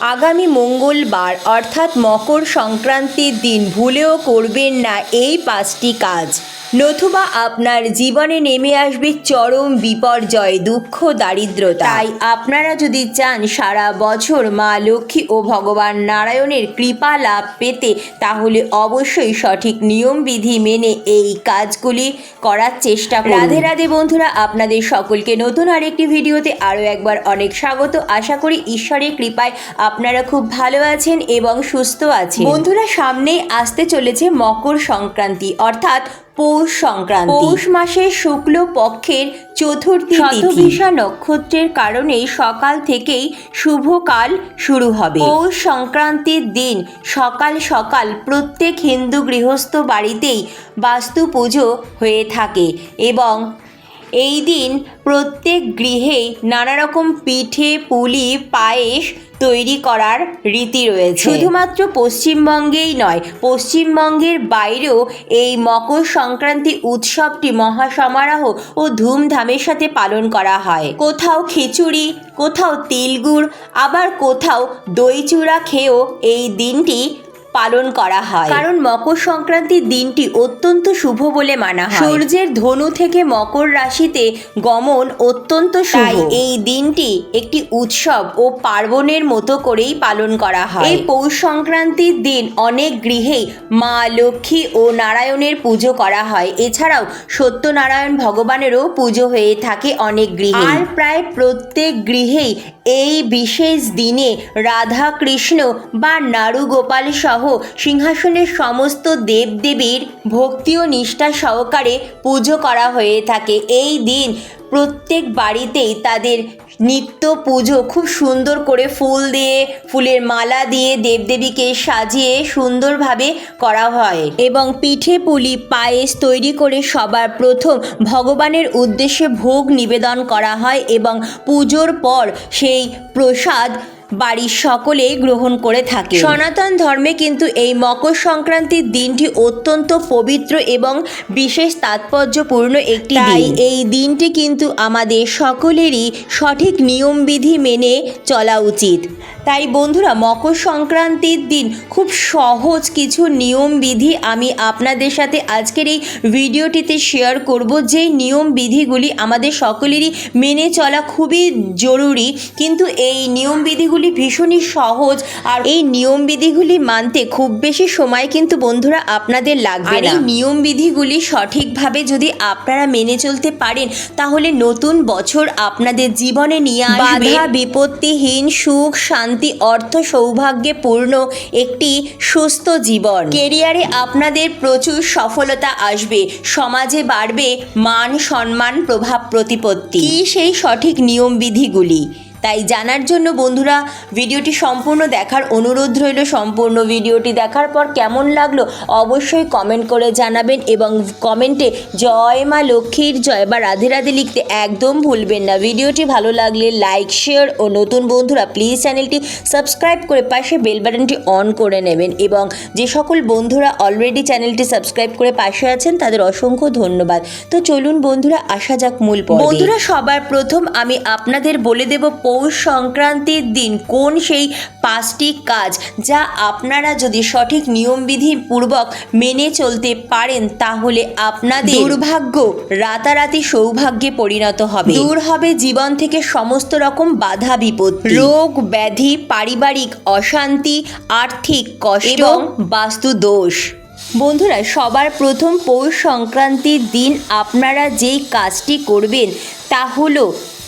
আগামী মঙ্গলবার অর্থাৎ মকর সংক্রান্তির দিন ভুলেও করবেন না এই পাঁচটি কাজ। নতুবা আপনার জীবনে নেমে আসবে চরম বিপর্যয় দুঃখ দারিদ্রতা। তাই আপনারা যদি চান সারা বছর মা লক্ষ্মী ও ভগবান নারায়ণের কৃপা লাভ পেতে তাহলে অবশ্যই সঠিক নিয়মবিধি মেনে এই কাজগুলি করার চেষ্টা করুন। রাধে রাধে বন্ধুরা আপনাদের সকলকে নতুন আরেকটি ভিডিওতে আরও একবার অনেক স্বাগত। আশা করি ঈশ্বরের কৃপায় আপনারা খুব ভালো আছেন এবং সুস্থ আছেন। বন্ধুরা সামনেই আসতে চলেছে মকর সংক্রান্তি অর্থাৎ পৌষ সংক্রান্তি। পৌষ মাসের শুক্ল পক্ষের চতুর্থী শতভিষা নক্ষত্রের কারণে সকাল থেকেই শুভকাল শুরু হবে। পৌষ সংক্রান্তির দিন সকাল সকাল প্রত্যেক হিন্দু গৃহস্থ বাড়িতেই বাস্তু পুজো হয়ে থাকে এবং এই দিন প্রত্যেক গৃহেই নানা রকম পিঠে, পুলি, পায়েস তৈরি করার রীতি রয়েছে। শুধুমাত্র পশ্চিমবঙ্গেই নয়, পশ্চিমবঙ্গের বাইরেও এই মকর সংক্রান্তি উৎসবটি মহাসমারোহ ও ধুমধামের সাথে পালন করা হয়। কোথাও খিচুড়ি, কোথাও তিলগুড়, আবার কোথাও দই চূড়া খেয়েও এই দিনটি পালন করা হয়। কারণ মকর সংক্রান্তির দিনটি অত্যন্ত শুভ বলে মানা হয়। সূর্যের ধনু থেকে মকর রাশিতে গমন অত্যন্ত শুভ। এই দিনটি একটি উৎসব ও পার্বণের মতো করেই পালন করা হয়। এই পৌষ সংক্রান্তির দিন অনেক গৃহেই মা লক্ষ্মী ও নারায়ণের পুজো করা হয়। এছাড়াও সত্যনারায়ণ ভগবানেরও পুজো হয়ে থাকে অনেক গৃহে আর প্রায় প্রত্যেক গৃহেই এই বিশেষ দিনে রাধা কৃষ্ণ বা নারু গোপাল সহ সিংহাসনের সমস্ত দেবদেবীর ভক্তি ও নিষ্ঠা সহকারে পুজো করা হয়ে থাকে। এই দিন প্রত্যেক বাড়িতেই তাদের নিত্য পুজো খুব সুন্দর করে ফুল দিয়ে, ফুলের মালা দিয়ে দেবদেবীকে সাজিয়ে সুন্দরভাবে করা হয় এবং পিঠে পুলি, পায়েস তৈরি করে সবার প্রথম ভগবানের উদ্দেশ্যে ভোগ নিবেদন করা হয় এবং পুজোর পর সেই প্রসাদ বাড়ির সকলেই গ্রহণ করে থাকে। সনাতন ধর্মে কিন্তু এই মকর সংক্রান্তির দিনটি অত্যন্ত পবিত্র এবং বিশেষ তাৎপর্যপূর্ণ একটি তাই এই দিনটি কিন্তু আমাদের সকলেরই সঠিক নিয়মবিধি মেনে চলা উচিত। তাই বন্ধুরা মকর সংক্রান্তির দিন খুব সহজ কিছু নিয়মবিধি আমি আপনাদের সাথে আজকের এই ভিডিওটিতে শেয়ার করব। যে নিয়মবিধিগুলি আমাদের সকলেরই মেনে চলা খুবই জরুরি। কিন্তু এই নিয়মবিধিগুলি ভীষণই সহজ আর এই নিয়মবিধিগুলি মানতে খুব বেশি সময় কিন্তু বন্ধুরা আপনাদের লাগবে না। এই নিয়মবিধিগুলি সঠিকভাবে যদি আপনারা মেনে চলতে পারেন তাহলে নতুন বছর আপনাদের জীবনে নিয়ে আসবে। বাধা বিপত্তিহীন সুখ শান্তি অর্থ সৌভাগ্যে পূর্ণ একটি সুস্থ জীবন। কেরিয়ারে আপনাদের প্রচুর সফলতা আসবে। সমাজে বাড়বে মান সম্মান প্রভাব প্রতিপত্তি। সেই সঠিক নিয়মবিধিগুলি? তাই জানার জন্য বন্ধুরা, ভিডিওটি সম্পূর্ণ দেখার অনুরোধ রইল। সম্পূর্ণ ভিডিওটি দেখার পর কেমন লাগল অবশ্যই কমেন্ট করে জানাবেন এবং কমেন্টে জয় মা লক্ষ্মীর জয় বা রাধে রাধে লিখতে একদম ভুলবেন না। ভিডিওটি ভালো লাগলে লাইক শেয়ার ও নতুন বন্ধুরা প্লিজ চ্যানেলটি সাবস্ক্রাইব করে পাশে বেল বাটনটি অন করে নেবেন এবং যে সকল বন্ধুরা অলরেডি চ্যানেলটি সাবস্ক্রাইব করে পাশে আছেন, তাদের অসংখ্য ধন্যবাদ। তো চলুন বন্ধুরা, আসা যাক মূল বন্ধুরা, সবার প্রথম আমি আপনাদের বলে দেব পৌষ সংক্রান্তির দিন কোন সেই পাঁচটি কাজ যা আপনারা যদি সঠিক নিয়মবিধি পূর্বক মেনে চলতে পারেন তাহলে আপনাদের দুর্ভাগ্য। রাতারাতি সৌভাগ্যে পরিণত হবে। দূর হবে জীবন থেকে সমস্ত রকম বাধা বিপদ রোগ ব্যাধি পারিবারিক অশান্তি আর্থিক কষ্ট এবং বাস্তু দোষ। বন্ধুরা সবার প্রথম পৌষ সংক্রান্তির দিন আপনারা যেই কাজটি করবেন তা হলো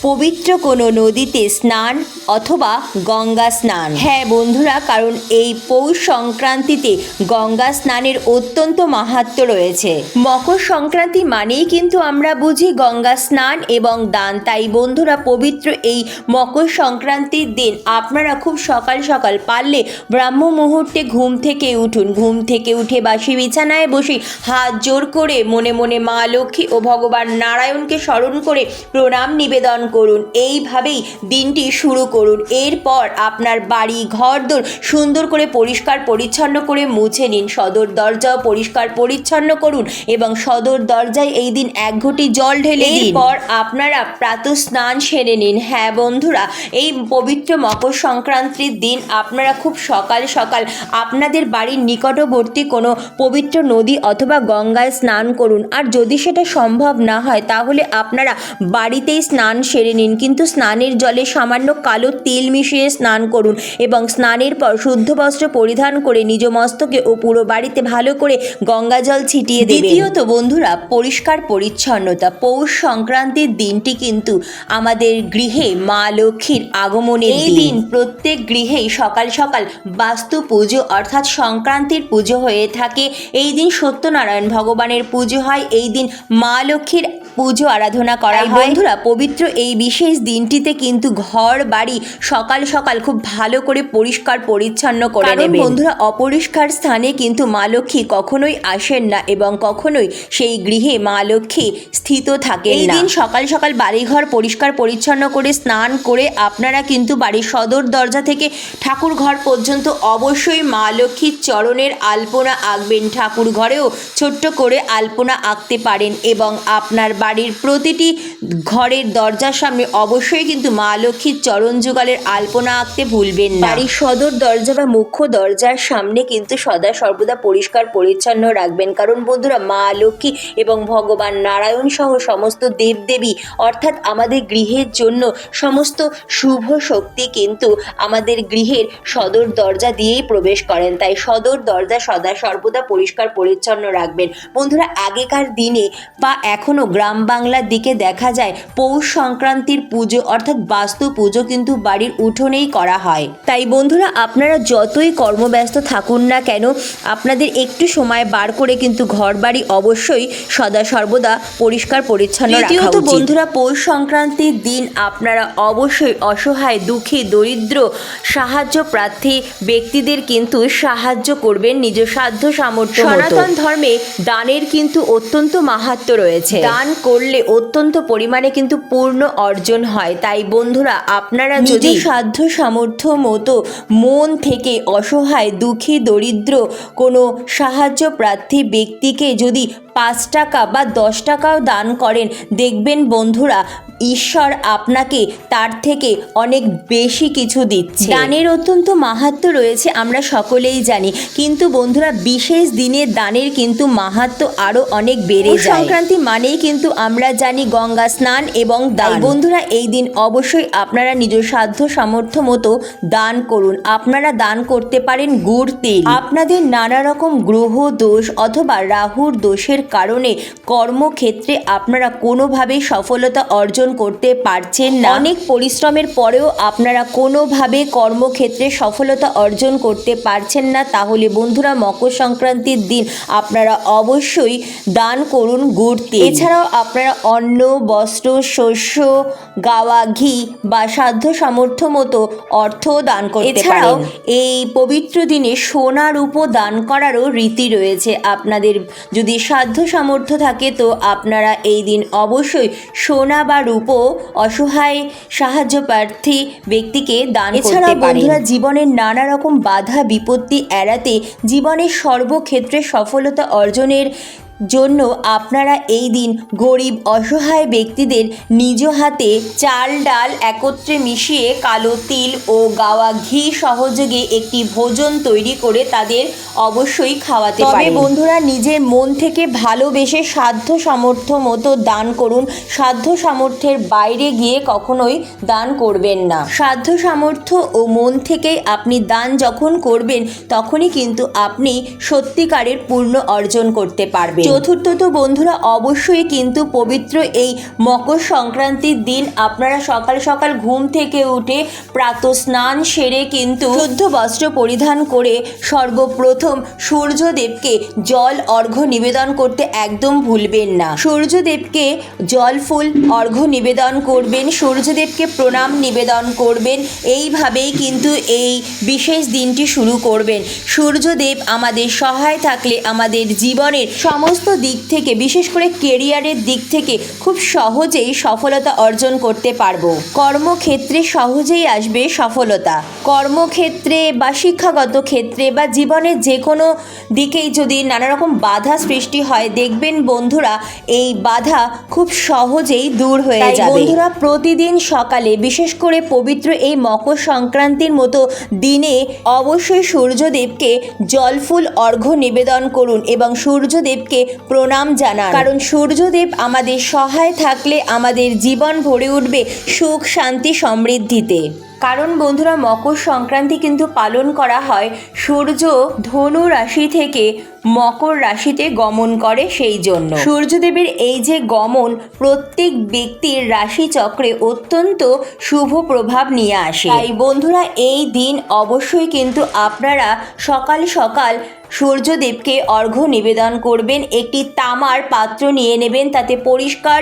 পবিত্র কোনো নদীতে স্নান অথবা গঙ্গা স্নান। হ্যাঁ বন্ধুরা, কারণ এই পৌষ সংক্রান্তিতে গঙ্গা স্নানের অত্যন্ত মাহাত্ম রয়েছে। মকর সংক্রান্তি মানেই কিন্তু আমরা বুঝি গঙ্গা স্নান এবং দান। তাই বন্ধুরা, পবিত্র এই মকর সংক্রান্তির দিন আপনারা খুব সকাল সকাল পারলে ব্রাহ্ম মুহূর্তে ঘুম থেকে উঠুন। ঘুম থেকে উঠে বাসি বিছানায় বসে হাত জোর করে মনে মনে মা লক্ষ্মী ও ভগবান নারায়ণকে স্মরণ করে প্রণাম নিবেদন করুন। এইভাবেই দিনটি শুরু করুন। এরপর আপনার বাড়ি, ঘরদোর সুন্দর করে পরিষ্কার পরিচ্ছন্ন করে মুছে নিন। সদর দরজাও পরিষ্কার পরিচ্ছন্ন করুন এবং সদর দরজায় এই দিন এক ঘটি জল ঢেলে এরপর আপনারা প্রাত স্নান সেরে নিন। হ্যাঁ বন্ধুরা, এই পবিত্র মকর সংক্রান্তির দিন আপনারা খুব সকাল সকাল আপনাদের বাড়ির নিকটবর্তী কোনো পবিত্র নদী অথবা গঙ্গায় স্নান করুন। আর যদি সেটা সম্ভব না হয়, তাহলে আপনারা বাড়িতেই স্নান সেরে নিন। কিন্তু স্নানের জলে সামান্য কালো তেল মিশিয়ে স্নান করুন এবং স্নানের পর শুদ্ধ বস্ত্র পরিধান করে নিজ মস্তকে ও পুরো বাড়িতে ভালো করে গঙ্গা জল ছিটিয়ে দেবেন। দ্বিতীয়ত বন্ধুরা পরিষ্কার পরিচ্ছন্নতা। পৌষ সংক্রান্তির দিনটি কিন্তু আমাদের গৃহে মা লক্ষ্মীর আগমনের এই দিন প্রত্যেক গৃহেই সকাল সকাল বাস্তু পুজো অর্থাৎ সংক্রান্তির পুজো হয়ে থাকে। এই দিন সত্যনারায়ণ ভগবানের পুজো হয়। এই দিন মা লক্ষ্মীর পুজো আরাধনা করা হয়। বন্ধুরা পবিত্র এই বিশেষ দিনটিতে কিন্তু ঘর বাড়ি সকাল সকাল খুব ভালো করে পরিষ্কার পরিচ্ছন্ন করে নেবেন। বন্ধুরা অপরিষ্কার স্থানে কিন্তু মা লক্ষ্মী কখনোই আসেন না এবং কখনোই সেই গৃহে মা লক্ষ্মী স্থিত থাকেন এই দিন সকাল সকাল বাড়িঘর পরিষ্কার পরিচ্ছন্ন করে স্নান করে আপনারা কিন্তু বাড়ির সদর দরজা থেকে ঠাকুর ঘর পর্যন্ত অবশ্যই মা লক্ষ্মীর চরণের আলপনা আঁকবেন। ঠাকুর ঘরেও ছোট্ট করে আলপনা আঁকতে পারেন এবং আপনার বাড়ির প্রতিটি ঘরের দরজার সামনে অবশ্যই কিন্তু মা লক্ষ্মীর চরণ যুগলের আলপনা আঁকতে ভুলবেন না। বাড়ির সদর দরজা বা মুখ্য দরজার সামনে কিন্তু সদা সর্বদা পরিষ্কার, পরিচ্ছন্ন রাখবেন। কারণ বন্ধুরা, মা লক্ষ্মী এবং ভগবান নারায়ণ সহ সমস্ত দেবদেবী, অর্থাৎ আমাদের গৃহের জন্য সমস্ত শুভ শক্তি কিন্তু আমাদের গৃহের সদর দরজা দিয়েই প্রবেশ করেন। তাই সদর দরজা সদা সর্বদা পরিষ্কার, পরিচ্ছন্ন রাখবেন। বন্ধুরা, আগেকার দিনে বা এখনও গ্রাম বাংলার দিকে দেখা যায় পৌষ সংক্রান্তির পুজো অর্থাৎ বাস্তু পুজো কিন্তু বাড়ির উঠোনেই করা হয়। তাই বন্ধুরা আপনারা যতই কর্মব্যস্ত থাকুন না কেন আপনাদের একটু সময় বার করে কিন্তু ঘর বাড়ি অবশ্যই সদা সর্বদা পরিষ্কার পরিচ্ছন্ন উচিত। বন্ধুরা পৌষ সংক্রান্তির দিন আপনারা অবশ্যই অসহায় দুঃখী দরিদ্র সাহায্য প্রার্থী ব্যক্তিদের কিন্তু সাহায্য করবেন নিজ সাধ্য সামর্থ্য সনাতন ধর্মে দানের কিন্তু অত্যন্ত মাহাত্ম রয়েছে। দান করলে অত্যন্ত পরিমাণে কিন্তু পূর্ণ অর্জন হয়। তাই বন্ধুরা আপনারা যদি সাধ্য সামর্থ্য মতো মন থেকে অসহায় দুঃখী দরিদ্র কোনো সাহায্য প্রার্থী ব্যক্তিকে যদি পাঁচ টাকা বা দশ টাকাও দান করেন। দেখবেন বন্ধুরা, ঈশ্বর আপনাকে তার থেকে অনেক বেশি কিছু দিচ্ছে। দানের অত্যন্ত মাহাত্ম রয়েছে, আমরা সকলেই জানি। কিন্তু বন্ধুরা, বিশেষ দিনে দানের কিন্তু মাহাত্ম আরও অনেক বেড়ে সংক্রান্তি মানেই কিন্তু আমরা জানি গঙ্গা স্নান এবং দান। বন্ধুরা, এই দিন অবশ্যই আপনারা নিজ সাধ্য সামর্থ্য মতো দান করুন। আপনারা দান করতে পারেন গুড়, তেল। আপনাদের নানা রকম গ্রহ, দোষ অথবা রাহুর দোষের কারণে কর্মক্ষেত্রে আপনারা কোনোভাবেই সফলতা অর্জন করতে পারছেন না। অনেক পরিশ্রমের পরেও আপনারা কোনোভাবে কর্মক্ষেত্রে সফলতা অর্জন করতে পারছেন না। তাহলে বন্ধুরা মকর সংক্রান্তির দিন আপনারা অবশ্যই দান করুন গুড় তেল এছাড়াও আপনারা অন্ন বস্ত্র শস্য গাওয়া ঘি বা সাধ্য সামর্থ্য মতো অর্থ দান করতে এছাড়াও পারেন এই পবিত্র দিনে সোনা রূপো দান করারও রীতি রয়েছে। আপনাদের যদি সাধ্য সামর্থ্য থাকে তো আপনারা এই দিন অবশ্যই সোনা বা রূপো অসহায় সাহায্য প্রার্থী ব্যক্তিকে দান এছাড়া এছাড়াও বন্ধুরা জীবনের নানা রকম বাধা বিপত্তি এড়াতে জীবনের সর্বক্ষেত্রে সফলতা অর্জনের জন্য আপনারা এই দিন গরিব অসহায় ব্যক্তিদের নিজ হাতে চাল ডাল একত্রে মিশিয়ে কালো তিল ও গাওয়া ঘি সহযোগে একটি ভোজন তৈরি করে তাদের অবশ্যই খাওয়াতে তবে পারেন। বন্ধুরা নিজের মন থেকে ভালোবেসে সাধ্য সামর্থ্য মতো দান করুন। সাধ্য সামর্থ্যের বাইরে গিয়ে কখনোই দান করবেন না। সাধ্য সামর্থ্য ও মন থেকেই আপনি দান যখন করবেন তখনই কিন্তু আপনি সত্যিকারের পূর্ণ অর্জন করতে পারবেন। চতুর্থত বন্ধুরা অবশ্যই কিন্তু পবিত্র এই মকর সংক্রান্তির দিন। আপনারা সকাল সকাল ঘুম থেকে উঠে প্রাত স্নান সেরে কিন্তু শুদ্ধ বস্ত্র পরিধান করে সর্বপ্রথম সূর্যদেবকে জল, অর্ঘ্য নিবেদন করতে একদম ভুলবেন না। সূর্যদেবকে জল, ফুল, অর্ঘ্য নিবেদন করবেন, সূর্যদেবকে প্রণাম নিবেদন করবেন। এইভাবেই কিন্তু এই বিশেষ দিনটি শুরু করবেন। সূর্যদেব আমাদের সহায় থাকলে আমাদের জীবনের সমস্ত সমস্ত দিক থেকে বিশেষ করে কেরিয়ারের দিক থেকে খুব সহজেই সফলতা অর্জন করতে পারব। কর্মক্ষেত্রে সহজেই আসবে সফলতা। কর্মক্ষেত্রে বা শিক্ষাগত ক্ষেত্রে বা জীবনের যে কোনো দিকেই যদি নানা রকম বাধা সৃষ্টি হয় দেখবেন বন্ধুরা এই বাধা খুব সহজেই দূর হয়ে যাবে। বন্ধুরা, বন্ধুরা প্রতিদিন সকালে বিশেষ করে পবিত্র এই মকর সংক্রান্তির মতো দিনে অবশ্যই সূর্যদেবকে জলফুল অর্ঘ্য নিবেদন করুন এবং সূর্যদেবকে প্রণাম জানান। কারণ সূর্যদেব আমাদের সহায় থাকলে আমাদের জীবন ভরে উঠবে সুখ শান্তি সমৃদ্ধিতে। কারণ বন্ধুরা মকর সংক্রান্তি কিন্তু পালন করা হয় সূর্য ধনু রাশি থেকে মকর রাশিতে গমন করে সেই জন্য। সূর্যদেবের এই যে গমন প্রত্যেক ব্যক্তির রাশি চক্রে অত্যন্ত শুভ প্রভাব নিয়ে আসে। তাই বন্ধুরা এই দিন অবশ্যই কিন্তু আপনারা সকাল সকাল সূর্যদেবকে অর্ঘ্য নিবেদন করবেন। একটি তামার পাত্র নিয়ে নেবেন, তাতে পরিষ্কার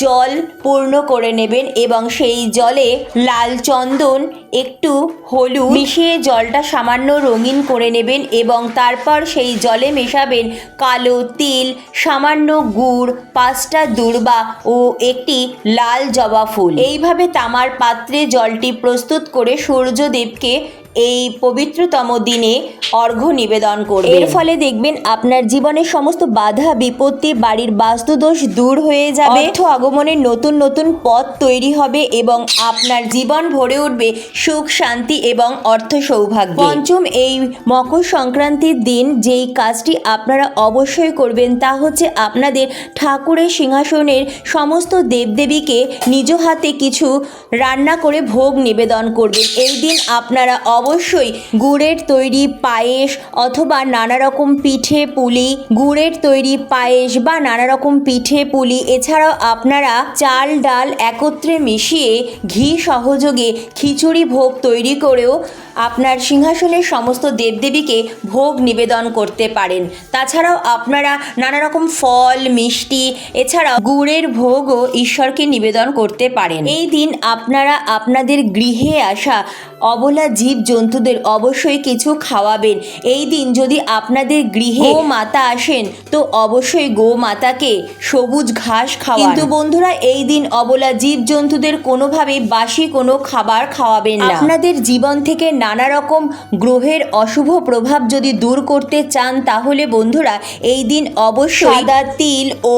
জল পূর্ণ করে নেবেন এবং সেই জলে লাল চন্দন, একটু হলুদ মিশিয়ে জলটা সামান্য রঙিন করে নেবেন এবং তারপর সেই জলে মেশাবেন কালো তিল, সামান্য গুড়, পাঁচটা দূর্বা ও একটি লাল জবা ফুল। এইভাবে তামার পাত্রে জলটি প্রস্তুত করে সূর্যদেবকে এই পবিত্রতম দিনে অর্ঘ্য নিবেদন করবে এর ফলে দেখবেন আপনার জীবনের সমস্ত বাধা বিপত্তি বাড়ির বাস্তুদোষ দূর হয়ে যাবে। অর্থ আগমনের নতুন নতুন পথ তৈরি হবে এবং আপনার জীবন ভরে উঠবে সুখ শান্তি এবং অর্থ সৌভাগ্য। পঞ্চম এই মকর সংক্রান্তির দিন যেই কাজটি আপনারা অবশ্যই করবেন তা হচ্ছে আপনাদের ঠাকুরের সিংহাসনের সমস্ত দেবদেবীকে নিজ হাতে কিছু রান্না করে ভোগ নিবেদন করবেন। এই দিন আপনারা অবশ্যই গুড়ের তৈরি পায়েস অথবা নানা রকম পিঠে পুলি, গুড়ের তৈরি পায়েস বা নানা রকম পিঠে পুলি, এছাড়াও আপনারা চাল, ডাল একত্রে মিশিয়ে ঘি সহযোগে খিচুড়ি ভোগ তৈরি করেও আপনার সিংহাসনের সমস্ত দেবদেবীকে ভোগ নিবেদন করতে পারেন। তাছাড়াও আপনারা নানা রকম ফল মিষ্টি এছাড়াও গুড়ের ভোগও ঈশ্বরকে নিবেদন করতে পারেন। এই দিন আপনারা আপনাদের গৃহে আসা অবলা জীব জন্তুদের অবশ্যই কিছু খাওয়াবেন। এই দিন যদি আপনাদের গৃহে গো মাতা আসেন তো অবশ্যই গো মাতাকে সবুজ ঘাস খাওয়ান। কিন্তু বন্ধুরা এই দিন অবলা জীব জন্তুদের কোনোভাবেই বাসি কোনো খাবার খাওয়াবেন না। আপনাদের জীবন থেকে নানা রকম গ্রহের অশুভ প্রভাব যদি দূর করতে চান তাহলে বন্ধুরা এই দিন অবশ্যই সাদা তিল ও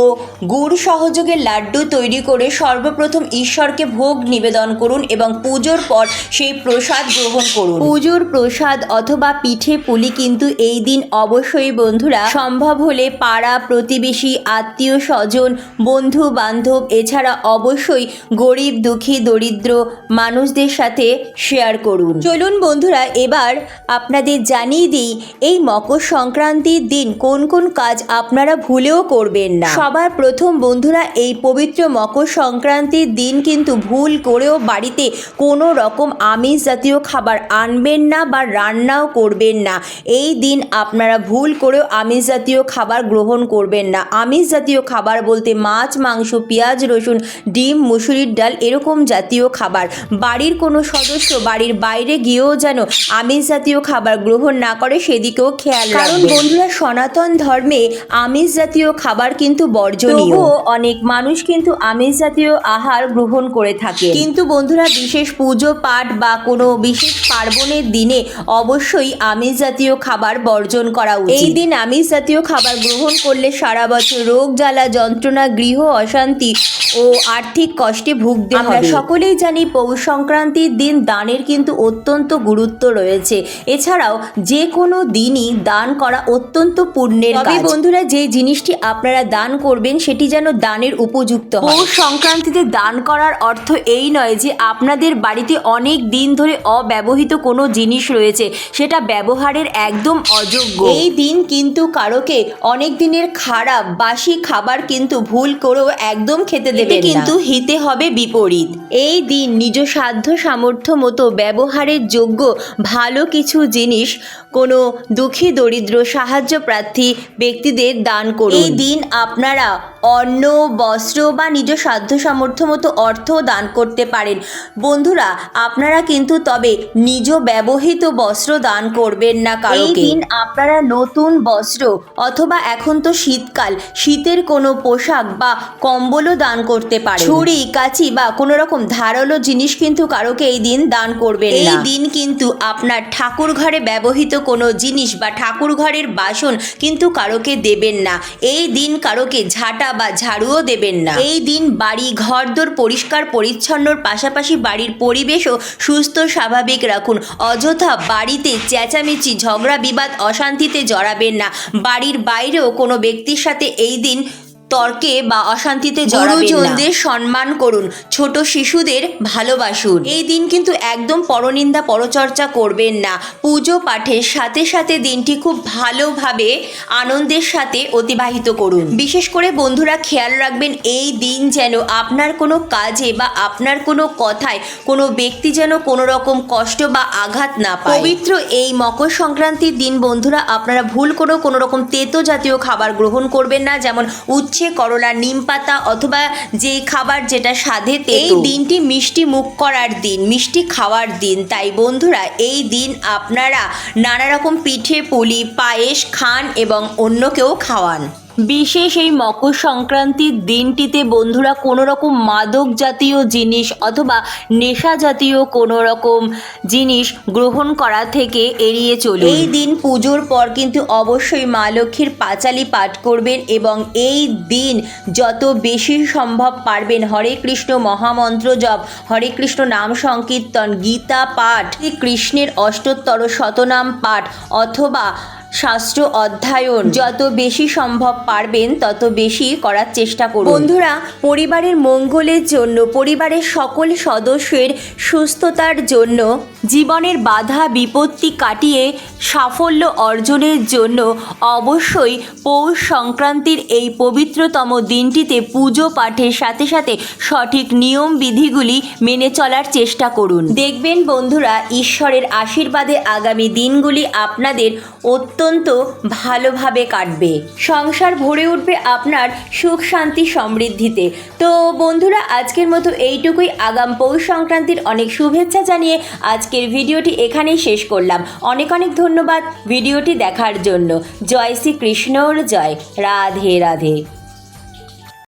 গুড় সহযোগে লাড্ডু তৈরি করে সর্বপ্রথম ঈশ্বরকে ভোগ নিবেদন করুন এবং পুজোর পর সেই প্রসাদ গ্রহণ করুন। পুজোর প্রসাদ অথবা পিঠে পুলি কিন্তু এই দিন অবশ্যই বন্ধুরা সম্ভব হলে পাড়া প্রতিবেশী আত্মীয় স্বজন বন্ধু বান্ধব এছাড়া অবশ্যই গরিব দুঃখী দরিদ্র মানুষদের সাথে শেয়ার করুন। চলুন বন্ধুরা, এবার আপনাদের জানিয়ে দিই, এই মকর সংক্রান্তির দিন কোন কোন কাজ আপনারা ভুলেও করবেন না। সবার প্রথম বন্ধুরা, এই পবিত্র মকর সংক্রান্তির দিন কিন্তু ভুল করেও বাড়িতে কোনো রকম আমিষ জাতীয় খাবার আনবেন না বা রান্নাও করবেন না। এই দিন আপনারা ভুল করেও আমিষ জাতীয় খাবার গ্রহণ করবেন না। আমিষ জাতীয় খাবার বলতে মাছ, মাংস, পেঁয়াজ, রসুন, ডিম, মুসুরির ডাল, এরকম জাতীয় খাবার। বাড়ির কোনো সদস্য বাড়ির বাইরে গিয়েও যেন আমিষ জাতীয় খাবার গ্রহণ না করে সেদিকেও খেয়াল কারণ বন্ধুরা সনাতন ধর্মে আমিষ জাতীয় খাবার কিন্তু বর্জনীয়। অনেক মানুষ কিন্তু আমিষ জাতীয় আহার গ্রহণ করে থাকে। কিন্তু বন্ধুরা বিশেষ পুজো পাঠ বা কোনো বিশেষ পার্বণের দিনে অবশ্যই আমিষ জাতীয় খাবার বর্জন করা উচিত। এই দিন আমিষ জাতীয় খাবার গ্রহণ করলে সারা বছর রোগ জ্বালা যন্ত্রণা গৃহ অশান্তি ও আর্থিক কষ্টে ভুগতে আমরা সকলেই জানি পৌষ সংক্রান্তির দিন দানের কিন্তু অত্যন্ত গুরুত্ব। রয়েছে। এছাড়াও যে কোনো দিনই দান করা অত্যন্ত পুণ্যের তবে বন্ধুরা যে জিনিসটি আপনারা দান করবেন সেটি যেন দানের উপযুক্ত হয়। পৌষ সংক্রান্তিতে দান করার অর্থ এই নয় যে আপনাদের বাড়িতে অনেক দিন ধরে অব্যবহৃত কোনো জিনিস রয়েছে সেটা ব্যবহারের একদম অযোগ্য। এই দিন কিন্তু কারোকে অনেক দিনের খারাপ বাসি খাবার কিন্তু ভুল করেও একদম খেতে দেবে কিন্তু হিতে হবে বিপরীত। এই দিন নিজ সাধ্য সামর্থ্য মতো ব্যবহারের যোগ্য ভালো কিছু জিনিস কোনো দুঃখী দরিদ্র সাহায্য প্রার্থী ব্যক্তিদের দান করুন। এই দিন আপনারা অন্ন বস্ত্র বা নিজ সাধ্য সামর্থ্য মতো অর্থ দান করতে পারেন। বন্ধুরা আপনারা কিন্তু তবে নিজ ব্যবহৃত বস্ত্র দান করবেন না কারণ এই দিন আপনারা নতুন বস্ত্র অথবা এখন তো শীতকাল শীতের কোনো পোশাক বা কম্বলও দান করতে পারেন। ছুরি কাঁচি বা কোনো রকম ধারালো জিনিস কিন্তু কারোকে এই দিন দান করবেন এই দিন কিন্তু আপনার ঠাকুর ঘরে ব্যবহৃত কোনো জিনিস বা ঠাকুর ঘরের বাসন কিন্তু কারোকে দেবেন না। এই দিন কারোকে ঝাঁটা বা ঝাড়ুও দেবেন না। এই দিন বাড়ি, ঘরদোর পরিষ্কার, পরিচ্ছন্নর পাশাপাশি বাড়ির পরিবেশও সুস্থ, স্বাভাবিক রাখুন। অযথা বাড়িতে চেঁচামেচি, ঝগড়া, বিবাদ, অশান্তিতে জড়াবেন না। বাড়ির বাইরেও কোনো ব্যক্তির সাথে এই দিন তর্কে বা অশান্তিতে গুরুজনদের সম্মান করুন ছোট শিশুদের ভালোবাসুন। এই দিন কিন্তু একদম পরনিন্দা পরচর্চা করবেন না। পুজো পাঠের সাথে সাথে দিনটি খুব ভালোভাবে আনন্দের সাথে অতিবাহিত করুন। বিশেষ করে বন্ধুরা খেয়াল রাখবেন এই দিন যেন আপনার কোনো কাজে বা আপনার কোনো কথায় কোনো ব্যক্তি যেন কোনো রকম কষ্ট বা আঘাত না পায়। পবিত্র এই মকর সংক্রান্তির দিন বন্ধুরা আপনারা ভুল করেও কোনো রকম তেতো জাতীয় খাবার গ্রহণ করবেন না যেমন উচ্ছে করলা নিম পাতা অথবা যে খাবার যেটা স্বাদে এই দিনটি মিষ্টি মুখ করার দিন মিষ্টি খাওয়ার দিন। তাই বন্ধুরা এই দিন আপনারা নানা রকম পিঠে পুলি পায়েস খান এবং অন্যকেও খাওয়ান। বিশেষ এই মকর সংক্রান্তির দিনটিতে বন্ধুরা কোনো রকম মাদক জাতীয় জিনিস অথবা নেশা জাতীয় কোনো রকম জিনিস গ্রহণ করা থেকে এড়িয়ে চলুন। এই দিন পুজোর পর কিন্তু অবশ্যই মা লক্ষ্মীর পাঁচালি পাঠ করবেন এবং এই দিন যত বেশি সম্ভব পারবেন। হরে কৃষ্ণ মহামন্ত্র জপ, হরে কৃষ্ণ নাম সংকীর্তন, গীতা পাঠ কৃষ্ণের অষ্টোত্তর শতনাম পাঠ অথবা শাস্ত্র অধ্যয়ন। যত বেশি সম্ভব পারবেন, তত বেশি করার চেষ্টা করুন। বন্ধুরা, পরিবারের মঙ্গলের জন্য, পরিবারের সকল সদস্যের সুস্থতার জন্য জীবনের বাধা বিপত্তি কাটিয়ে সাফল্য অর্জনের জন্য অবশ্যই পৌষ সংক্রান্তির এই পবিত্রতম দিনটিতে পুজো পাঠের সাথে সাথে সঠিক নিয়ম বিধিগুলি মেনে চলার চেষ্টা করুন। দেখবেন বন্ধুরা, ঈশ্বরের আশীর্বাদে আগামী দিনগুলি আপনাদের অত্যন্ত ভালোভাবে কাটবে। সংসার ভরে উঠবে আপনার সুখ, শান্তি, সমৃদ্ধিতে। তো বন্ধুরা, আজকের মতো এইটুকুই। আগাম পৌষ সংক্রান্তির অনেক শুভেচ্ছা জানিয়ে আজকের ভিডিওটি এখানেই শেষ করলাম। অনেক অনেক ধন্যবাদ ভিডিওটি দেখার জন্য। জয় শ্রী কৃষ্ণর জয়। রাধে রাধে।